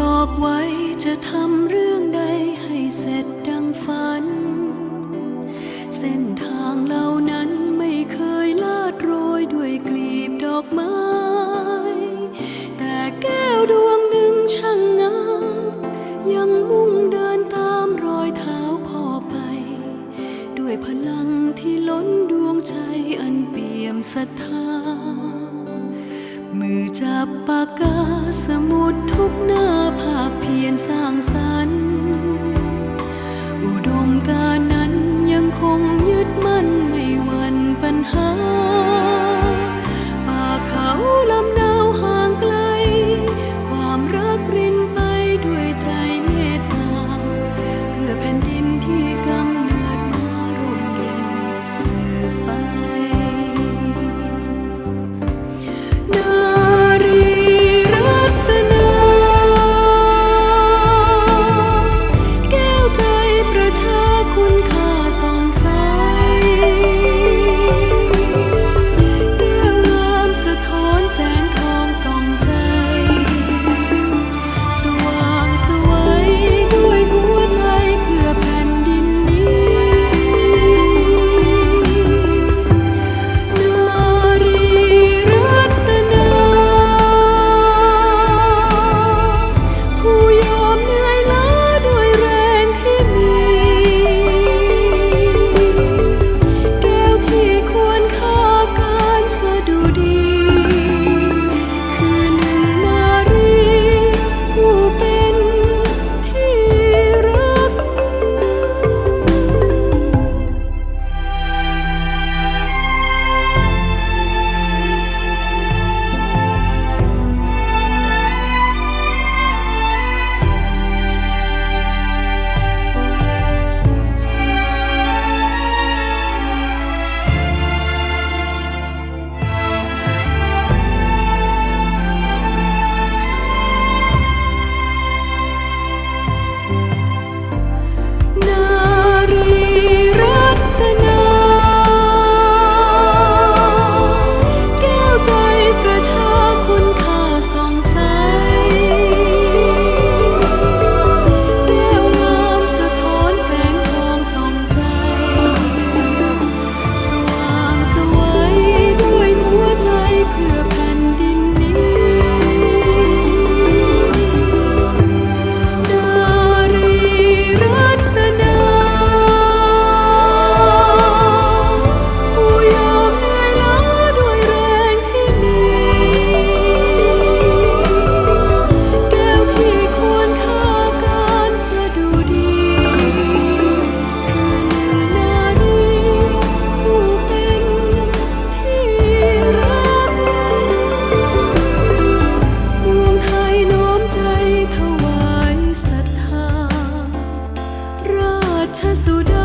บอกไว้จะทำเรื่องใดให้เสร็จดังฝัน เส้นทางเหล่านั้นไม่เคยลาดโรยด้วยกลีบดอกไม้ แต่แก้วดวงหนึ่งช่างงามยังมุ่งเดินตามรอยเท้าพ่อไป ด้วยพลังที่ล้นดวงใจอันเปี่ยมศรัทธาับปากกาสมุดทุกหน้าภาคเพียรสร้างสรรค์ อุดมการนั้นยังคง 歌唱 Sudah